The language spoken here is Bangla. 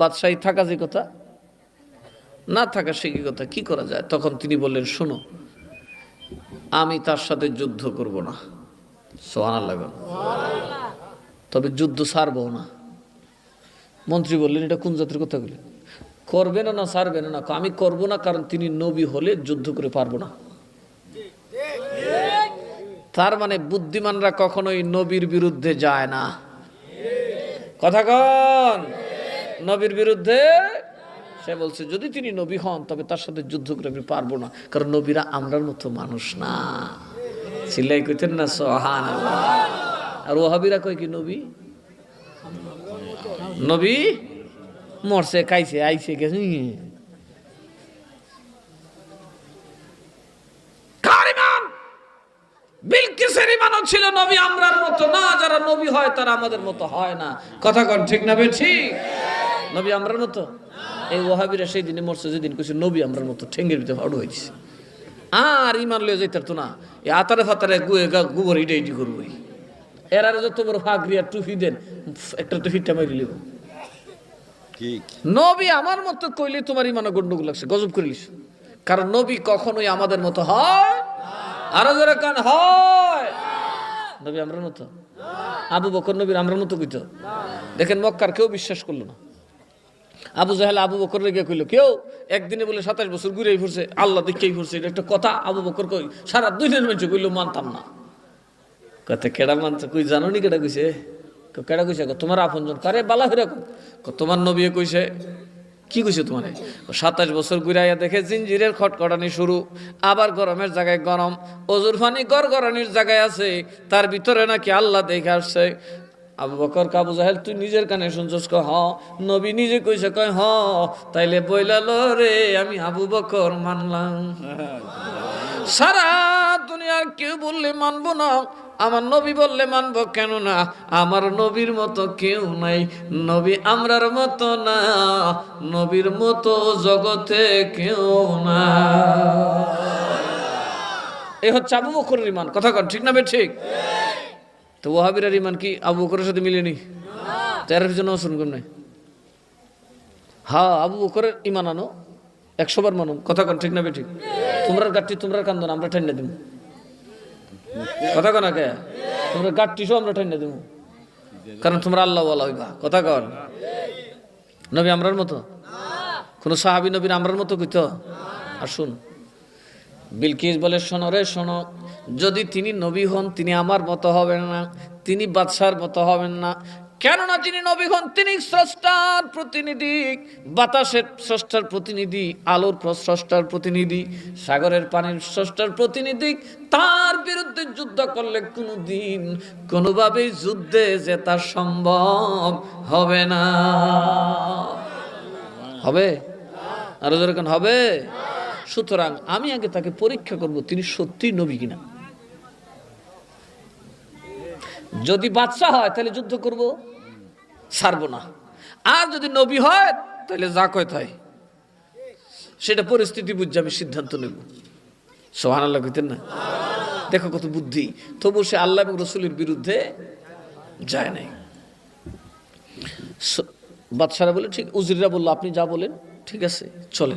বাদশাহী থাকা যে কথা, না থাকা সে কি কথা? কি করা যায়? তখন তিনি বললেন, শোনো, আমি তার সাথে যুদ্ধ করব না। সোহানা লাগান তবে যুদ্ধ সারবো না। মন্ত্রী বললেন, এটা কোন জাতের কথা বলে করবে না না, সারবে না না, আমি করব না, কারণ তিনি নবী হলে যুদ্ধ করে পারব না। তার মানে বুদ্ধিমানরা কখনোই নবীর বিরুদ্ধে যায় না। কথা কন। নবীর বিরুদ্ধে? সে বলছে, যদি তিনি নবী হন, তবে তার সাথে যুদ্ধ করে আমি পারব না। কারণ নবীরা আমরার মতো মানুষ না। সিল্লাই কইতেন না সোহান আর ওহাবিরা কয় কি, নবী? নবী? মরছে, খাইছে, আইছে গেছে। ছিল নবী, আমরার মতো না। যারা নবী হয়, তারা আমাদের মতো হয় না। কথা কন, ঠিক না বে ঠিক নবী আমরার মতো? এই ওহাবিরা সেই দিনে মরছে যেদিন কইছে নবী আমরার মতো ঠেঙ্গের ভিতরে ফাড়ু হয়েছে আর ইমান লয়ে যাইতার তো না। এই আতারে ফাতারে গুয়ে গা গোবর ইটা ইটি করব এর আর যত বড় ফাগরি আর টুফি দেন একটা টুফিটা মারি লিব নবী। আমার মতো কইলে তোমার ইমানে গন্ডগোল লাগছে গজব করিলিস কারণ নবী কখনোই আমাদের মতো হয় আরও যারা কান হয়। নবী আমরার মতো? আবু বকর নবীর আমরার মতো কইতো? দেখেন মক্কার কেউ বিশ্বাস করল না। আবু জাহেল আবু বকর লেগে কইলো কেউ একদিনে বলে সাতাশ বছর ঘুরেই ফুরছে আল্লাহ দেখেই ফুরছে এটা একটা কথা? আবু বকর কই সারা দুই দিনের মানুষ কইলো মানতাম না। কথা কেডা মানছে? কই জানো নি কেডা কইছে? কই, কেডা কইছে? কই, তোমার আপনজন কারে বালা হইরা তোমার নবী কইছে। কি কইছে তোমারে? সাতাশ বছর ঘুরাইয়া দেখে জিঞ্জিরের খটখটানি শুরু আবার গরমের জায়গায় গরম অজুর ফানি গড় গরনির জায়গায় আছে তার ভিতরে নাকি আল্লাহ দেখে আসছে। আবু বকর কাবু জাহেল, তুই নিজের কানে শুনছস ক হ নবী নিজে কইছে, কয় হ তাইলে বইলাল, রে, আমি আবু বকর মানলাম। সারা দুনিয়ার কেউ বললে মানবো না, আমার নবী বললে মানবো কেন না আমার নবীর মতো কেউ নাই। নবী আমরার মতো না, নবীর মতো জগতে কেউ না। এই হচ্ছে আবু বকরের ইমান কথা কন, ঠিক না বে ঠিক? তো ওহাবিরার ইমান কি আবু বকরের সাথে মিলেনি? তার জন্য শুন কম নাই। হ্যাঁ আবু বকরের ইমান আনো একশো বার মানো কথা কন, ঠিক না বে ঠিক তোমরা গাঠটি তোমরা কান্দন আমরা ঠান্ডা দিব কথা কন কে তোমরা গাঠটি সব আমরা ঠান্ডা দিব কারণ তোমরা আল্লাহ বলা হইবা। কথা কন? নবী আমরার মতো? কোন সাহাবি নবীর আমরার মতো কইতো? আর শুন, বিলকিস বলে, শোনো রে, শোনো। যদি তিনি নবী হন, তিনি আমার মতো হবেন না, তিনি বাদশার মতো হবেন না। কেননা যিনি নবী হন, তিনি স্রষ্টার প্রতিনিধি। বাতাসের স্রষ্টার প্রতিনিধি, আলোর স্রষ্টার প্রতিনিধি, সাগরের পানির স্রষ্টার প্রতিনিধি, তার বিরুদ্ধে যুদ্ধ করলে কোনো দিন কোনোভাবেই যুদ্ধে জেতা সম্ভব হবে না। হবে? আরও যেরকম হবে? সুতরাং আমি আগে তাকে পরীক্ষা করব, তিনি সত্যি নবী কিনা। যদি বাচ্চা হয়, তাহলে যুদ্ধ করব? ছাড়বো না। আর যদি নবী হয়, তাহলে যা কয় তাই। সেটা পরিস্থিতি বুঝে আমি সিদ্ধান্ত নেব। সোহান আল্লাহ কইতেন না? দেখো কত বুদ্ধি। তবু সে আল্লাহ এবং রসুলের বিরুদ্ধে যায় নাই। বাদশারা বলে ঠিক, উজিররা বলল, আপনি যা বলেন, ঠিক আছে, চলেন।